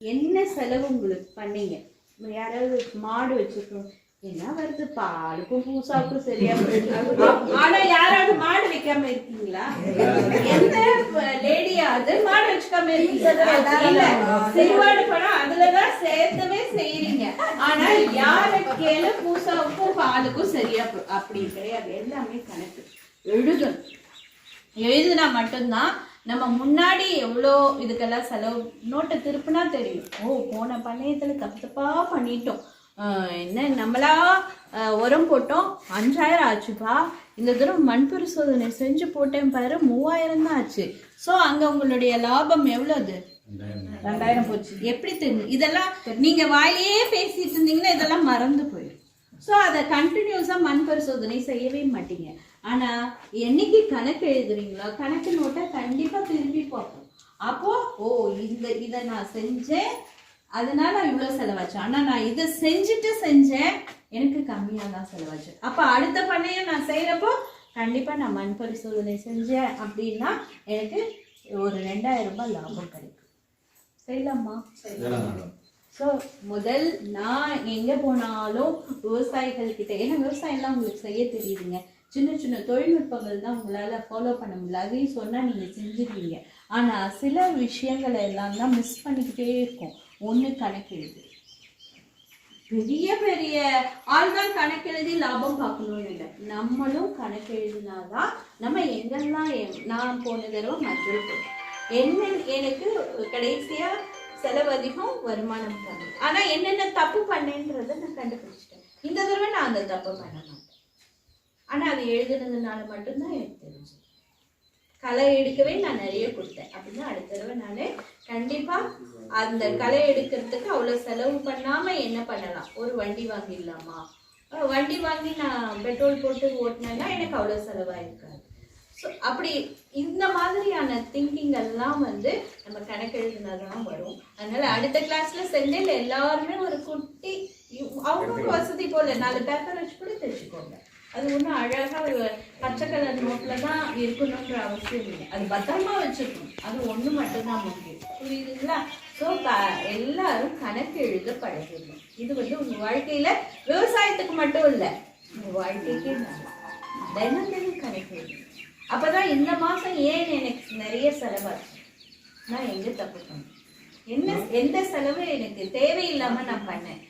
என்ன செலவு உங்களுக்கு பண்ணீங்க? யாராவது மாடு வச்சிருக்கோம். என்ன வருது? பாலுக்கும் பூசாவுக்கும் சரியா. ஆனா யாராவது மாடு வைக்காம இருக்கீங்களா? எந்த லேடியாவது மாடு வச்சுக்காம இருக்கீங்களா? இல்ல சிறுவாடு பணம் அதுலதான் சேர்த்தவே செய்யறீங்க ஆனா யார கேளு? பூசாவுக்கும் பாலுக்கும் சரியா அப்படி கிடையாது. எல்லாமே கணக்கு. எழுதணும். எழுதுனா மட்டும்தான் நம்ம முன்னாடி எவ்வளோ இதுக்கெல்லாம் செலவு? நோட்டை திருப்பினா தெரியும். ஓ போன பண்ணையத்துல தப்பு தப்பா பண்ணிட்டோம். என்ன நம்மளா உரம் போட்டோம். அஞ்சாயிரம் ஆச்சுப்பா. இந்த தடவை மண் பரிசோதனை செஞ்சு போட்டேன் பாரு மூவாயிரம் தான் ஆச்சு. ஸோ அங்க உங்களுடைய லாபம் எவ்வளவு ரெண்டாயிரம். போச்சு. எப்படி தெரியும் இதெல்லாம் நீங்க வாயிலேயே பேசிட்டு இருந்தீங்கன்னா இதெல்லாம் மறந்து போயிடும். ஸோ அதை கண்டினியூஸாக மண் பரிசோதனை செய்யவே மாட்டீங்க. ஆனால் என்னைக்கு கணக்கு எழுதுறீங்களோ கணக்கு நோட்டை கண்டிப்பாக திரும்பி பார்ப்போம் அப்போ ஓ இந்த இதை நான் செஞ்சேன். அதனால இவ்வளோ செலவாச்சேன் ஆனால் நான் இதை செஞ்சுட்டு செஞ்சேன். எனக்கு கம்மியாக தான் செலவாச்சு. அப்போ அடுத்த பண்ணையை நான் செய்கிறப்போ கண்டிப்பாக நான் மண் பரிசோதனை செஞ்சேன் அப்படின்னா எனக்கு ஒரு ரெண்டாயிரம் ரூபாய் லாபம் கிடைக்கும். செய்யலாமா? ஸோ முதல் நான் எங்கே போனாலும் விவசாயிகள் கிட்ட ஏன்னா விவசாயம்லாம் உங்களுக்கு செய்ய தெரியுதுங்க. சின்ன சின்ன தொழில்நுட்பங்கள் தான் உங்களால் ஃபாலோ பண்ண முடியல அதையும் சொன்னால் நீங்கள் செஞ்சுருவீங்க. ஆனால் சில விஷயங்களை எல்லாம் தான் மிஸ் பண்ணிக்கிட்டே இருக்கும். ஒன்று கணக்கு எழுது பெரிய பெரிய ஆள்கள் கணக்கு எழுதி லாபம் பார்க்கணும்னு இல்லை. நம்மளும் கணக்கு எழுதினாதான் நம்ம எங்கெல்லாம் எ- நான் போன தடவை மஞ்சள் என்ன எனக்கு கடைசியாக செலவு அதிகம் வருமானம் கம்மி. ஆனா என்னென்ன தப்பு பண்ணேன்றதை நான் கண்டுபிடிச்சிட்டேன். இந்த தடவை நான் அந்த தப்பு பண்ண மாட்டேன். ஆனா அது எழுதுனதுனால மட்டும்தான் எனக்கு தெரிஞ்சு களை எடுக்கவே நான் நிறைய கொடுத்தேன். அப்படின்னா அடுத்த தடவை நான் கண்டிப்பா அந்த களை எடுக்கிறதுக்கு அவ்வளோ செலவு பண்ணாம என்ன பண்ணலாம்? ஒரு வண்டி வாங்கிடலாமா? வண்டி வாங்கி நான் பெட்ரோல் போட்டு ஓட்டினேன்னா எனக்கு அவ்வளோ செலவாயிருக்காது. இருக்காது அப்படி இந்த மாதிரியான திங்கிங் எல்லாம் வந்து நம்ம கணக்கு எழுதுனதான் வரும். அதனால அடுத்த கிளாஸ்ல செந்தில் எல்லாருமே ஒரு குட்டி அவங்க வசதி போல நாலு பேப்பர் வச்சு கூட தைச்சுக்கோங்க அது ஒன்றும் அழகா ஒரு பச்சை கலர் நோட்ல தான் இருக்கணுன்ற அவசியம் இல்லை. அது பத்திரமா வச்சிருக்கணும் அது ஒண்ணு மட்டும்தான் முக்கியம். புரியுதுங்களா? ஸோ எல்லாரும் கணக்கு எழுத பழகிடணும் இது வந்து உங்க வாழ்க்கையில விவசாயத்துக்கு மட்டும் இல்லை உங்க வாழ்க்கைக்கே நல்லது. தினம் தினம் கணக்கு எழுதணும். அப்பதான் இந்த மாசம் ஏன் எனக்கு நிறைய செலவாச்சு நான் எங்க தப்பு பண்ணேன்? என்ன எந்த செலவு எனக்கு தேவையில்லாம நான் பண்ணேன்?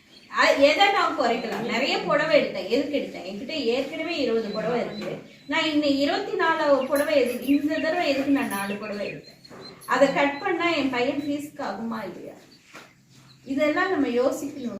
எதை நான் குறைக்கலாம்? நிறைய புடவை எடுத்தேன். எதுக்கு எடுத்தேன்? என்கிட்ட ஏற்கனவே இருபது புடவை இருக்கு. நான் இன்னும் இருபத்தி நாலு புடவை எதுக்கு இந்த தடவை எதுக்கு நான் நாலு புடவை எடுத்தேன்? அதை கட் பண்ணா என் பையன் ஃபீஸ்க்கு ஆகுமா இல்லையா? இதெல்லாம் நம்ம யோசிக்கணும்.